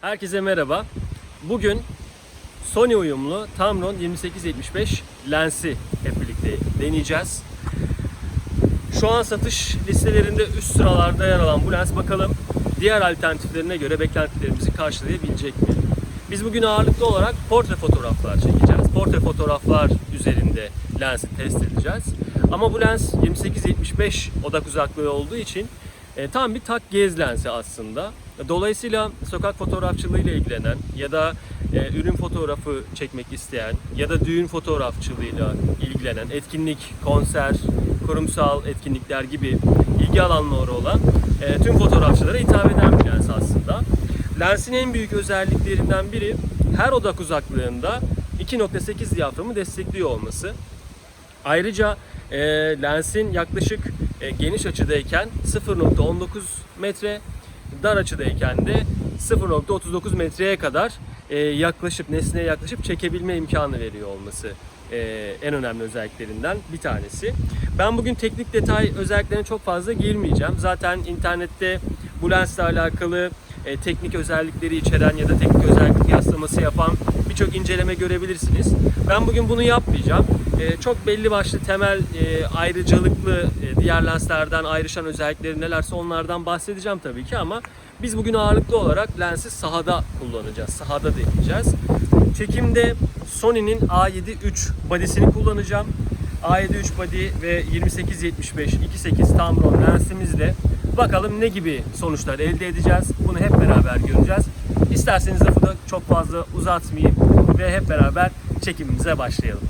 Herkese merhaba. Bugün Sony uyumlu Tamron 2875 lensi hep birlikte deneyeceğiz. Şu an satış listelerinde üst sıralarda yer alan bu lens bakalım diğer alternatiflerine göre beklentilerimizi karşılayabilecek mi? Biz bugün ağırlıklı olarak portre fotoğraflar çekeceğiz. Portre fotoğraflar üzerinde lensi test edeceğiz. Ama bu lens 28-75 odak uzaklığı olduğu için e, tam bir tak gez lensi aslında. Dolayısıyla sokak fotoğrafçılığıyla ilgilenen ya da e, ürün fotoğrafı çekmek isteyen ya da düğün fotoğrafçılığıyla ilgilenen etkinlik, konser, kurumsal etkinlikler gibi ilgi alanları olan e, tüm fotoğrafçılara hitap eden bir lens aslında. Lensin en büyük özelliklerinden biri her odak uzaklığında 2.8 diyaframı destekliyor olması. Ayrıca e, lensin yaklaşık e, geniş açıdayken 0.19 metre, dar açıdayken de 0.39 metreye kadar e, yaklaşıp nesneye yaklaşıp çekebilme imkanı veriyor olması e, en önemli özelliklerinden bir tanesi. Ben bugün teknik detay özelliklerine çok fazla girmeyeceğim. Zaten internette bu lensle alakalı e, teknik özellikleri içeren ya da teknik özellik kıyaslaması yapan birçok inceleme görebilirsiniz. Ben bugün bunu yapmayacağım. E, çok belli başlı temel e, ayrıcalıklı e, diğer lenslerden ayrışan özellikleri nelerse onlardan bahsedeceğim tabii ki ama biz bugün ağırlıklı olarak lensi sahada kullanacağız. Sahada deneyeceğiz. Çekimde Sony'nin A7 III body'sini kullanacağım. A7 III body ve 28-75 2.8 Tamron lensimizle bakalım ne gibi sonuçlar elde edeceğiz. Bunu hep beraber göreceğiz. İsterseniz lafı da çok fazla uzatmayayım ve hep beraber çekimimize başlayalım.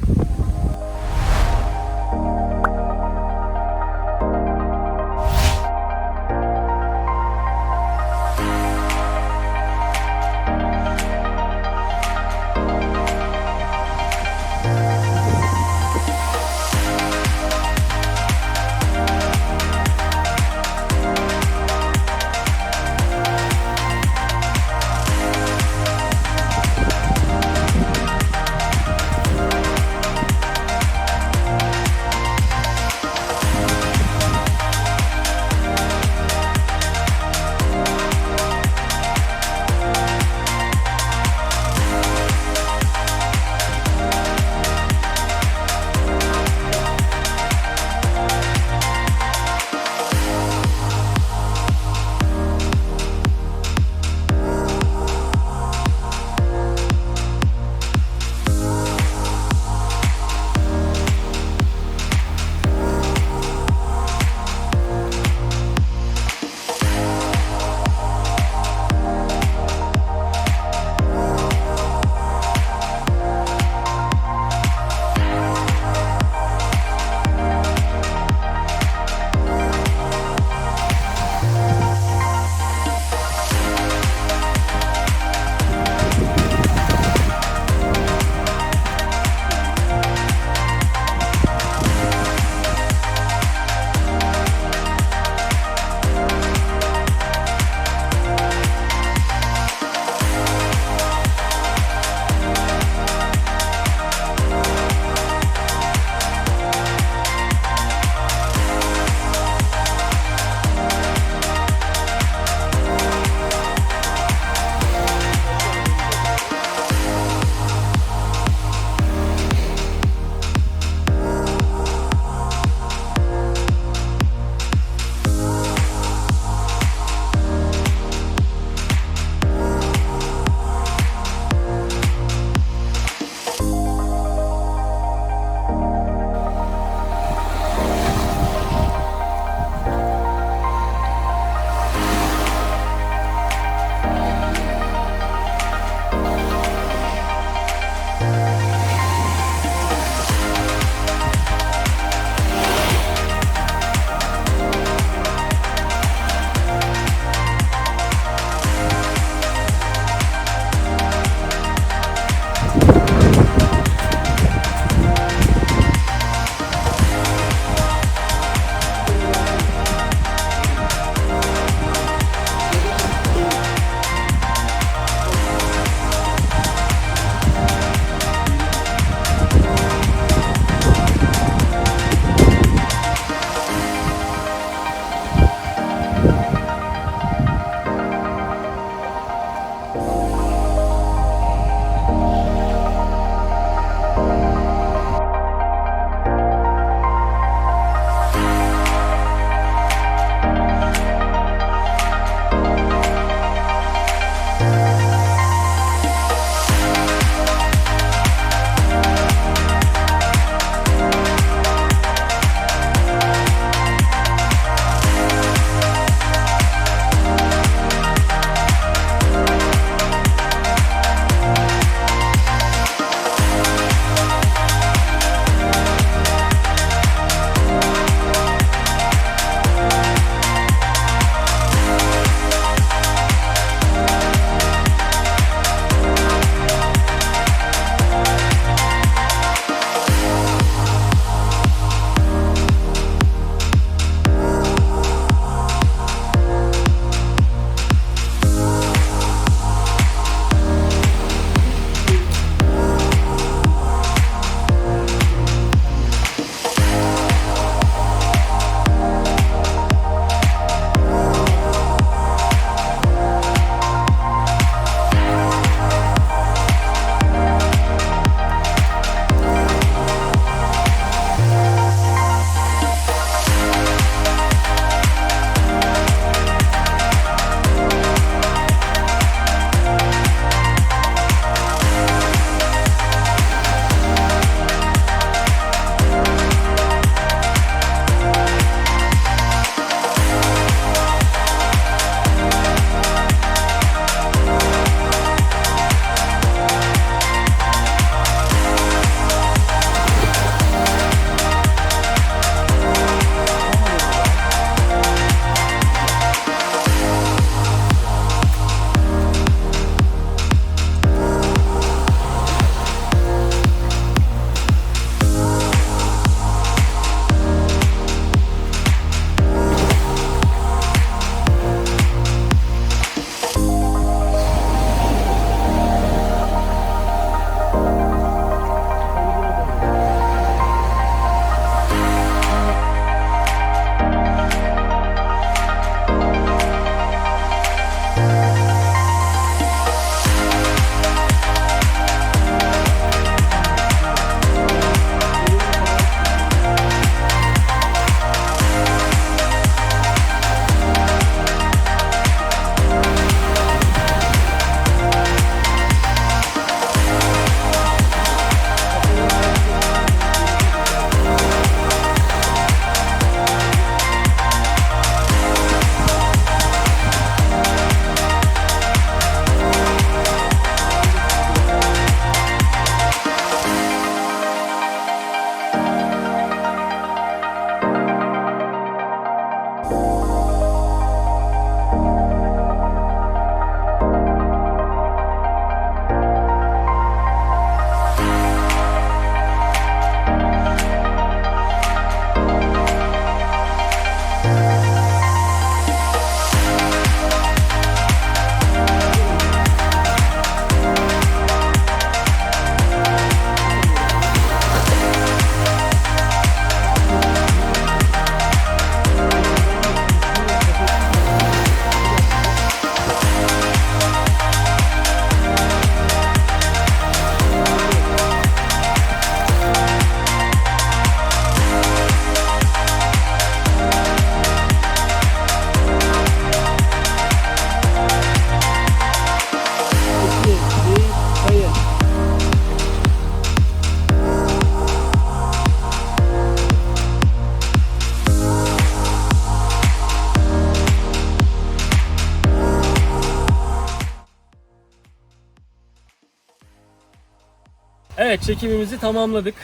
Evet çekimimizi tamamladık.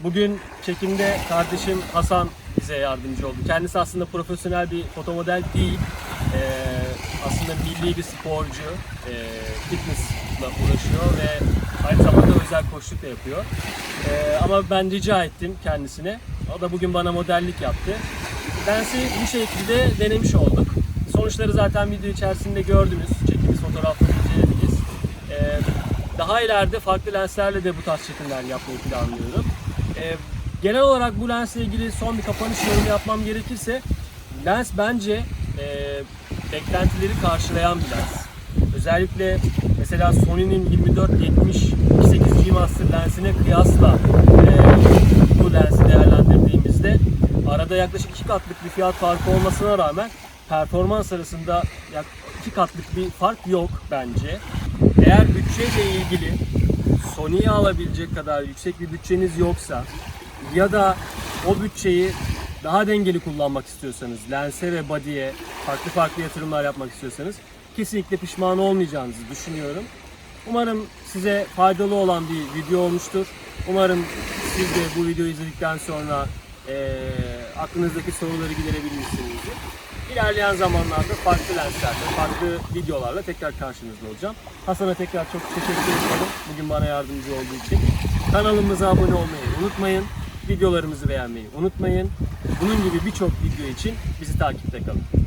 Bugün çekimde kardeşim Hasan bize yardımcı oldu. Kendisi aslında profesyonel bir fotomodel değil. Ee, aslında milli bir sporcu. Ee, fitnessla uğraşıyor ve aynı zamanda özel koçluk da yapıyor. Ee, ama ben rica ettim kendisine. O da bugün bana modellik yaptı. Lensi bu şekilde denemiş olduk. Sonuçları zaten video içerisinde gördünüz. Çekimiz, fotoğrafları daha ileride farklı lenslerle de bu tarz çekimler yapmayı planlıyorum. Ee, genel olarak bu lensle ilgili son bir kapanış yorumu yapmam gerekirse lens bence e, beklentileri karşılayan bir lens. Özellikle mesela Sony'nin 24-70 2.8 G Master lensine kıyasla e, bu lensi değerlendirdiğimizde arada yaklaşık iki katlık bir fiyat farkı olmasına rağmen performans arasında yak iki katlık bir fark yok bence. Bütçeyle ilgili Sony'yi alabilecek kadar yüksek bir bütçeniz yoksa ya da o bütçeyi daha dengeli kullanmak istiyorsanız, lense ve body'ye farklı farklı yatırımlar yapmak istiyorsanız kesinlikle pişman olmayacağınızı düşünüyorum. Umarım size faydalı olan bir video olmuştur. Umarım siz de bu videoyu izledikten sonra eee, aklınızdaki soruları giderebilmişsinizdir. İlerleyen zamanlarda farklı lenslerle, farklı videolarla tekrar karşınızda olacağım. Hasan'a tekrar çok teşekkür ederim bugün bana yardımcı olduğu için. Kanalımıza abone olmayı unutmayın. Videolarımızı beğenmeyi unutmayın. Bunun gibi birçok video için bizi takipte kalın.